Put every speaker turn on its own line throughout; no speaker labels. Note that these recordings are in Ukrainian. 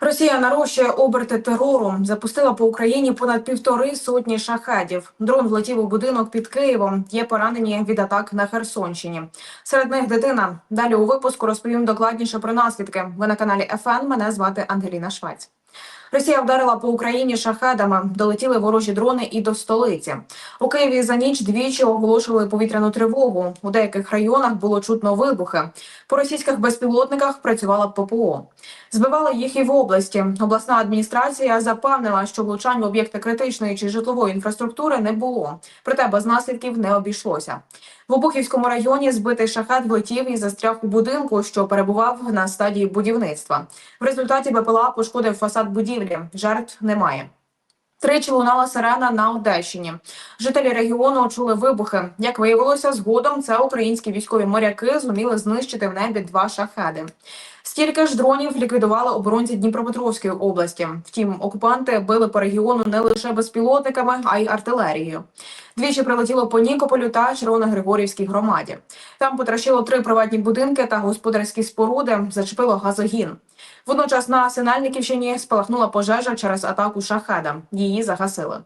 Росія нарощує оберти терору. Запустила по Україні понад півтори сотні шахедів. Дрон влетів у будинок під Києвом. Є поранені від атак на Херсонщині. Серед них дитина. Далі у випуску розповім докладніше про наслідки. Ви на каналі ФН. Мене звати Ангеліна Швець. Росія вдарила по Україні шахедами. Долетіли ворожі дрони і до столиці. У Києві за ніч двічі оголошували повітряну тривогу. У деяких районах було чутно вибухи. По російських безпілотниках працювала ППО. Збивали їх і в області. Обласна адміністрація запевнила, що влучань в об'єкти критичної чи житлової інфраструктури не було. Проте без наслідків не обійшлося. В Обухівському районі збитий шахет влетів і застряг у будинку, що перебував на стадії будівництва. В результаті БПЛА пошкодив фасад будівлі. Жертв немає. Тричі лунала сирена на Одещині. Жителі регіону чули вибухи. Як виявилося, згодом це українські військові моряки зуміли знищити в небі два шахеди. Стільки ж дронів ліквідували оборонці Дніпропетровської області. Втім, окупанти били по регіону не лише безпілотниками, а й артилерією. Двічі прилетіло по Нікополю та Червоногригорівській громаді. Там потрощило три приватні будинки та господарські споруди, зачепило газогін. Водночас на Синельниківщині спалахнула пожежа через атаку шахеда. Її загасили.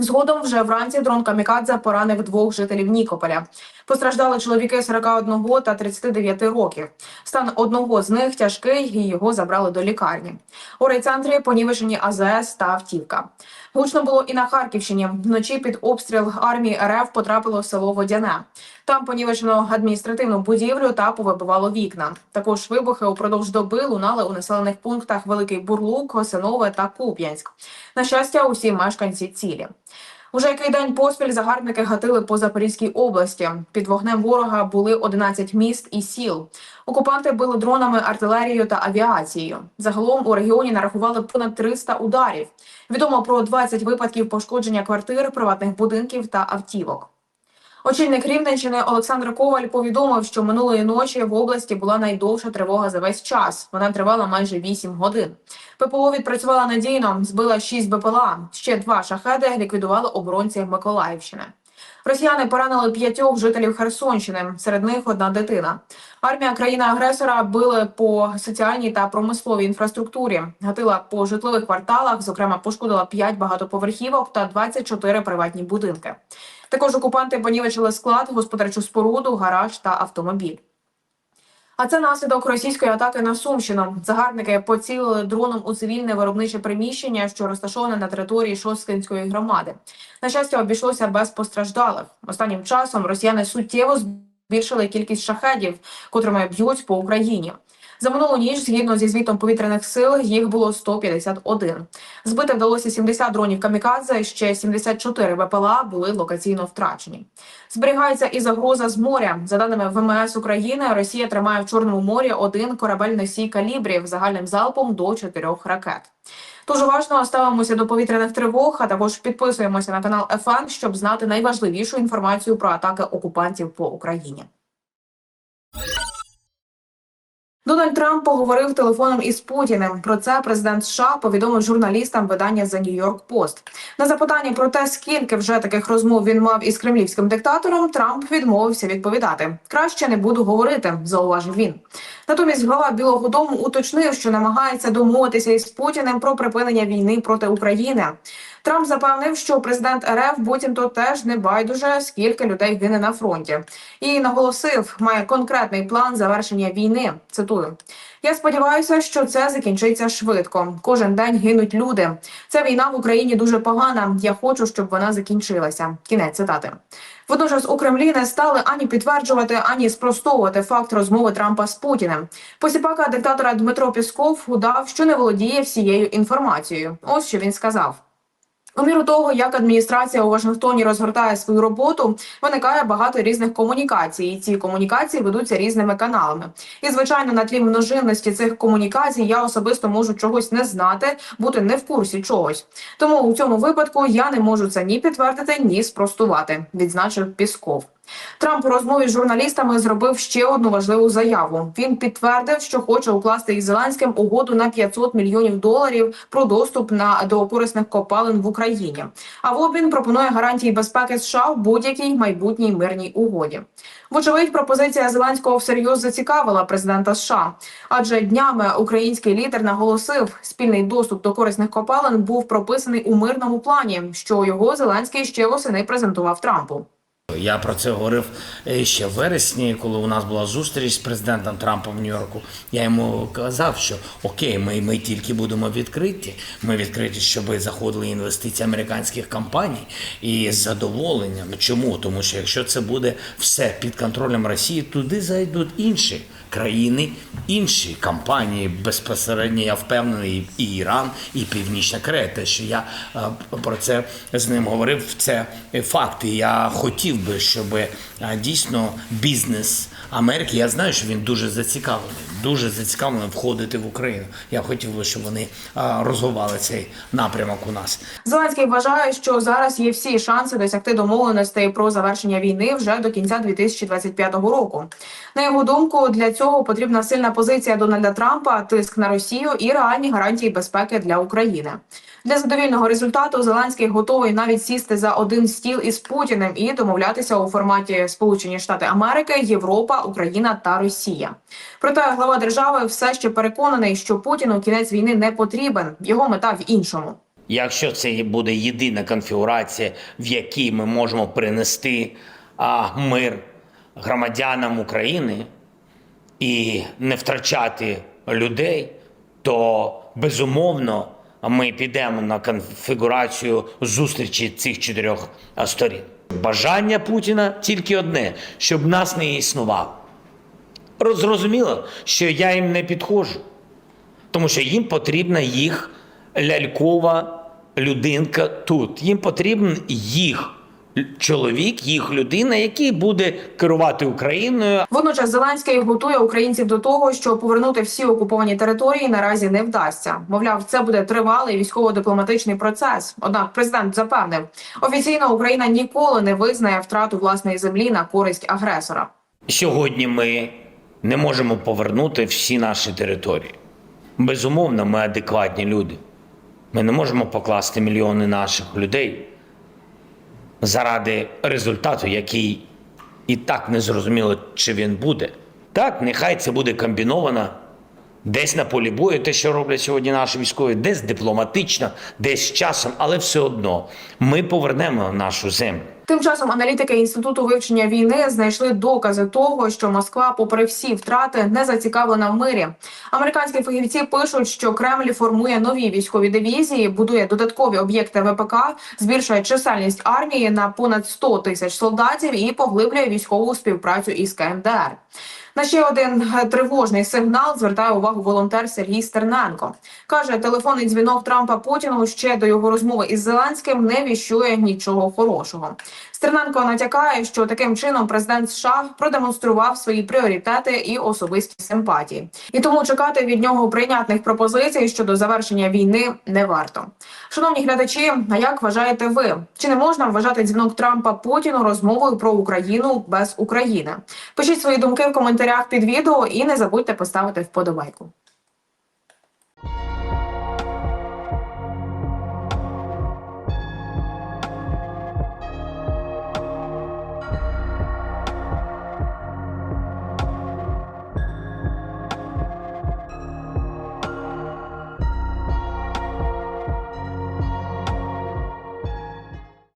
Згодом вже вранці дрон Камікадзе поранив двох жителів Нікополя. Постраждали чоловіки 41 та 39 років. Стан одного з них тяжкий, і його забрали до лікарні. У райцентрі понівечені АЗС та автівка. Гучно було і на Харківщині. Вночі під обстріл армії РФ потрапило село Водяне. Там понівечено адміністративну будівлю та повибивало вікна. Також вибухи упродовж доби лунали у населених пунктах Великий Бурлук, Осинове та Куп'янськ. На щастя, усі мешканці цілі. Уже який день поспіль загарбники гатили по Запорізькій області. Під вогнем ворога були 11 міст і сіл. Окупанти били дронами, артилерією та авіацією. Загалом у регіоні нарахували понад 300 ударів. Відомо про 20 випадків пошкодження квартир, приватних будинків та автівок. Очільник Рівненщини Олександр Коваль повідомив, що минулої ночі в області була найдовша тривога за весь час. Вона тривала майже 8 годин. ППО відпрацювала надійно, збила 6 БПЛА. Ще два шахеди ліквідували оборонці Миколаївщини. Росіяни поранили п'ятьох жителів Херсонщини. Серед них одна дитина. Армія країни-агресора били по соціальній та промисловій інфраструктурі, гатила по житлових кварталах. Зокрема, пошкодила 5 багатоповерхівок та 24 приватні будинки. Також окупанти понівечили склад, господарчу споруду, гараж та автомобіль. А це наслідок російської атаки на Сумщину. Загарбники поцілили дроном у цивільне виробниче приміщення, що розташоване на території Шосткинської громади. На щастя, обійшлося без постраждалих. Останнім часом росіяни суттєво збільшили кількість шахедів, котрими б'ють по Україні. За минулу ніч, згідно зі звітом повітряних сил, їх було 151. Збити вдалося 70 дронів камікадзе. Ще 74 БПЛА були локаційно втрачені. Зберігається і загроза з моря. За даними ВМС України, Росія тримає в Чорному морі один корабель носій калібрів загальним залпом до чотирьох ракет. Тож уважно ставимося до повітряних тривог, а також підписуємося на канал ФН, щоб знати найважливішу інформацію про атаки окупантів по Україні. Дональд Трамп поговорив телефоном із Путіним. Про це президент США повідомив журналістам видання The New York Post. На запитання про те, скільки вже таких розмов він мав із кремлівським диктатором, Трамп відмовився відповідати. Краще не буду говорити, зауважив він. Натомість глава Білого Дому уточнив, що намагається домовитися із Путіним про припинення війни проти України. Трамп запевнив, що президент РФ буцімто теж не байдуже, скільки людей гине на фронті, і наголосив, має конкретний план завершення війни. Цитую. Я сподіваюся, що це закінчиться швидко. Кожен день гинуть люди. Ця війна в Україні дуже погана. Я хочу, щоб вона закінчилася. Кінець цитати. Водночас у Кремлі не стали ані підтверджувати, ані спростовувати факт розмови Трампа з Путіним. Посіпака диктатора Дмитро Пісков удав, що не володіє всією інформацією. Ось що він сказав. У міру того, як адміністрація у Вашингтоні розгортає свою роботу, виникає багато різних комунікацій. і Ці комунікації ведуться різними каналами. І звичайно, на тлі множинності цих комунікацій я особисто можу чогось не знати, бути не в курсі чогось. Тому у цьому випадку я не можу це ні підтвердити, ні спростувати. Відзначив Пісков. Трамп у розмові з журналістами зробив ще одну важливу заяву. Він підтвердив, що хоче укласти із Зеленським угоду на 500 мільйонів доларів про доступ на до корисних копалин в Україні. А в обмін пропонує гарантії безпеки США в будь-якій майбутній мирній угоді. Вочевидь, пропозиція Зеленського всерйоз зацікавила президента США, адже днями український лідер наголосив, спільний доступ до корисних копалин був прописаний у мирному плані, що його Зеленський ще восени презентував Трампу.
Я про це говорив е, ще в вересні, коли у нас була зустріч з президентом Трампом в Нью-Йорку. Я йому казав, що окей, ми, ми тільки будемо відкриті. Ми відкриті, щоб заходили інвестиції американських компаній і з задоволенням. Чому? Тому що якщо це буде все під контролем Росії, туди зайдуть інші країни, інші компанії безпосередньо. Я впевнений, і Іран, і Північна Корея. Те, що я е, про це з ним говорив, це факти. Я хотів би, щоб е, дійсно бізнес Америки. Я знаю, що він дуже зацікавлений, дуже зацікавлений входити в Україну. Я хотів би, щоб вони розвивали цей напрямок у нас.
Зеленський вважає, що зараз є всі шанси досягти домовленостей про завершення війни вже до кінця 2025 року. На його думку, для цього потрібна сильна позиція Дональда Трампа, тиск на Росію і реальні гарантії безпеки для України. Для задовільного результату Зеленський готовий навіть сісти за один стіл із Путіним і домовлятися у форматі Сполучені Штати Америки, Європа, Україна та Росія. Проте глава держави все ще переконаний, що Путіну кінець війни не потрібен. Його мета в іншому.
Якщо це буде єдина конфігурація, в якій ми можемо принести а, мир громадянам України і не втрачати людей, то безумовно ми підемо на конфігурацію зустрічі цих чотирьох сторін. Бажання Путіна тільки одне, щоб нас не існувало. Зрозуміло, що я їм не підходжу, тому що їм потрібна їх лялькова людинка тут. Їм потрібен їх чоловік, їх людина, який буде керувати Україною.
Водночас Зеленський готує українців до того, що повернути всі окуповані території наразі не вдасться. Мовляв, це буде тривалий військово-дипломатичний процес. Однак президент запевнив, офіційно Україна ніколи не визнає втрату власної землі на користь агресора.
Сьогодні ми не можемо повернути всі наші території. Безумовно, ми адекватні люди. Ми не можемо покласти мільйони наших людей заради результату, який і так не зрозуміло, чи він буде. Так, нехай це буде комбіновано десь на полі бою, те, що роблять сьогодні наші військові, десь дипломатично, десь часом, але все одно ми повернемо нашу землю.
Тим часом аналітики інституту вивчення війни знайшли докази того, що Москва, попри всі втрати, не зацікавлена в мирі. Американські фахівці пишуть, що Кремль формує нові військові дивізії, будує додаткові об'єкти ВПК, збільшує чисельність армії на понад 100 тисяч солдатів і поглиблює військову співпрацю із КНДР. На ще один е, тривожний сигнал звертає увагу волонтер Сергій Стерненко. каже, телефонний дзвінок Трампа Путіну ще до його розмови із Зеленським не віщує нічого хорошого. Стерненко натякає, що таким чином президент США продемонстрував свої пріоритети і особисті симпатії, і тому чекати від нього прийнятних пропозицій щодо завершення війни не варто. Шановні глядачі, а як вважаєте ви? Чи не можна вважати дзвінок Трампа Путіну розмовою про Україну без України? Пишіть свої думки в коментарях під відео і не забудьте поставити вподобайку.